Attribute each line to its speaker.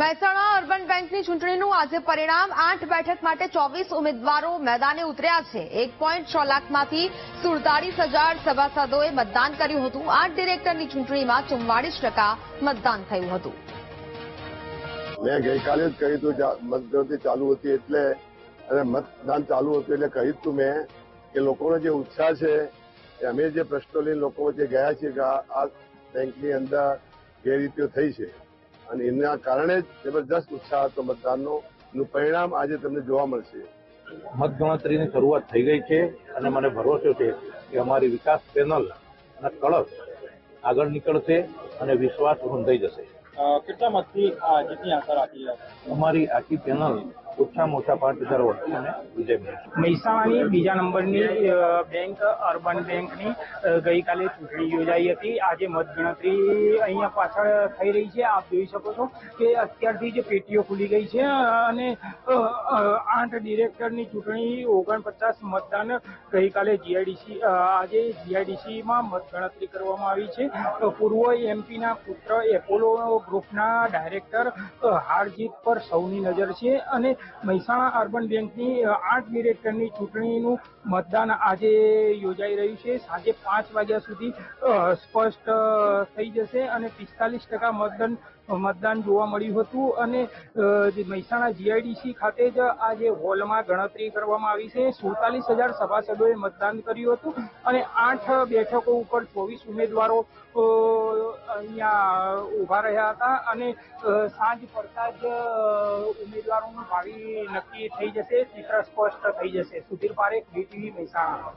Speaker 1: Mehsana urban બેંકની ચૂંટણીનું આજે પરિણામ. આઠ બેઠક માટે ચોવીસ ઉમેદવારો મેદાને ઉતર્યા છે. એક પોઈન્ટ છ લાખમાંથી સુડતાલીસ હજાર સભાસદોએ મતદાન કર્યું હતું. આઠ ડિરેક્ટરની ચૂંટણીમાં ચુમ્વાળીસ ટકા મતદાન થયું હતું.
Speaker 2: મેં ગઈકાલે જ કહ્યું હતું મતગણતરી ચાલુ હતી એટલે, અને મતદાન ચાલુ હતું એટલે કહ્યું હતું મેં કે લોકોનો જે ઉત્સાહ છે અમે જે પ્રશ્નો લઈને લોકો વચ્ચે ગયા આ આ બેંકની અંદર ગેરરીતિઓ થઈ છે. અને એના કારણે જ જબરદસ્ત ઉત્સાહ હતો મતદાનનો. નું પરિણામ આજે તમને જોવા મળશે.
Speaker 3: મતગણતરીની શરૂઆત થઈ ગઈ છે અને મને ભરોસો છે કે અમારી વિકાસ પેનલ અને કળશ આગળ નીકળશે અને વિશ્વાસ રૂંધાઈ જશે.
Speaker 4: કેટલા મતથી જીતની આશા રાખી
Speaker 3: અમારી આખી પેનલ ઓછામાં ઓછા પાંચ હજાર મેળવશે
Speaker 5: મહેસાણાની બીજા નંબરની બેંક, અર્બન બેંકની ગઈકાલે ચૂંટણી યોજાઈ હતી. આજે મતગણતરી અહીંયા પાછળ થઈ રહી છે. આપ જોઈ શકો છો કે અત્યારથી જ પેટીઓ ખુલી ગઈ છે અને આઠ ડિરેક્ટરની ચૂંટણી ઓગણપચાસ મતદાન ગઈકાલે જીઆઈડીસી આજે જીઆઈડીસીમાં મતગણતરી કરવામાં આવી છે. પૂર્વ એમપીના પુત્ર એપોલો ગ્રુપના ડાયરેક્ટર હારજીત પર સૌની નજર છે અને મહેસાણા અર્બન બેંકની આઠ ડિરેક્ટરની ચૂંટણીનું મતદાન આજે યોજાઈ રહ્યું છે. સાંજે પાંચ વાગ્યા સુધી સ્પષ્ટ થઈ જશે અને પિસ્તાલીસ ટકા મતદાન મતદાન જોવા મળ્યું હતું અને મહેસાણા જીઆઈડીસી ખાતે જ આજે હોલમાં ગણતરી કરવામાં આવી છે. સુડતાલીસ હજાર સભાસદોએ મતદાન કર્યું હતું અને આઠ બેઠકો ઉપર ચોવીસ ઉમેદવારો અહીંયા ઊભા રહ્યા હતા અને સાંજ પડતા જ ઉમેદવારોનું ભાવિ નક્કી થઈ જશે ચિત્ર સ્પષ્ટ થઈ જશે. સુધીર પારેખ ડીટીવી મહેસાણા.